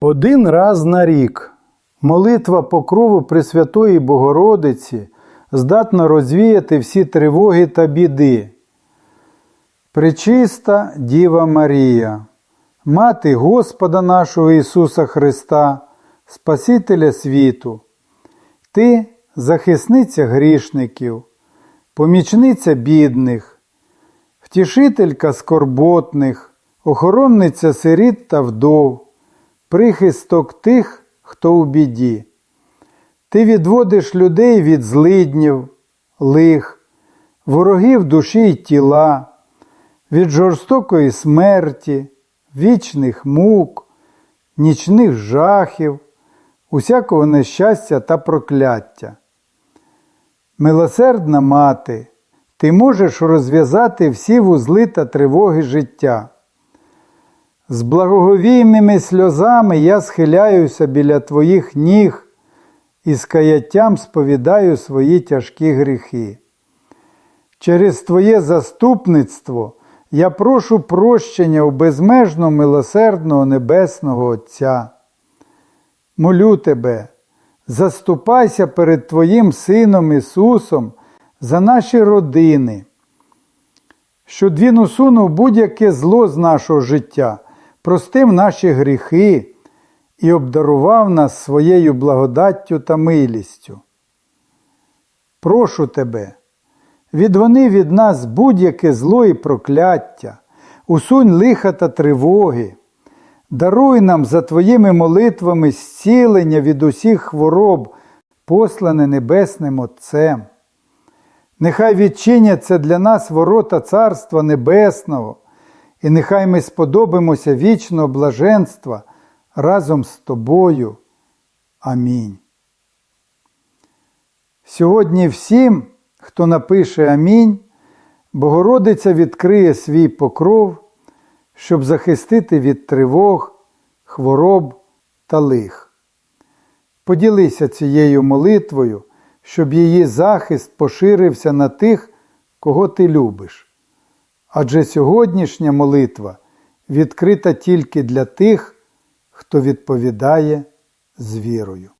Один раз на рік. Молитва покрову Пресвятої Богородиці здатна розвіяти всі тривоги та біди. Пречиста Діва Марія, Мати Господа нашого Ісуса Христа, Спасителя світу, Ти захисниця грішників, помічниця бідних, втішителька скорботних, охоронниця сиріт та вдов, прихисток тих, хто у біді. Ти відводиш людей від злиднів, лих, ворогів душі й тіла, від жорстокої смерті, вічних мук, нічних жахів, усякого нещастя та прокляття. Милосердна мати, ти можеш розв'язати всі вузли та тривоги життя. З благоговійними сльозами я схиляюся біля твоїх ніг і з каяттям сповідаю свої тяжкі гріхи. Через Твоє заступництво я прошу прощення у безмежно милосердного Небесного Отця. Молю Тебе, заступайся перед Твоїм Сином Ісусом за наші родини, щоб Він усунув будь-яке зло з нашого життя, простив наші гріхи і обдарував нас своєю благодаттю та милістю. Прошу Тебе, відгони від нас будь-яке зло і прокляття, усунь лиха та тривоги, даруй нам за Твоїми молитвами зцілення від усіх хвороб, послане Небесним Отцем. Нехай відчиняться для нас ворота Царства Небесного, і нехай ми сподобимося вічного блаженства разом з тобою. Амінь. Сьогодні всім, хто напише Амінь, Богородиця відкриє свій покров, щоб захистити від тривог, хвороб та лих. Поділися цією молитвою, щоб її захист поширився на тих, кого ти любиш. Адже сьогоднішня молитва відкрита тільки для тих, хто відповідає з вірою.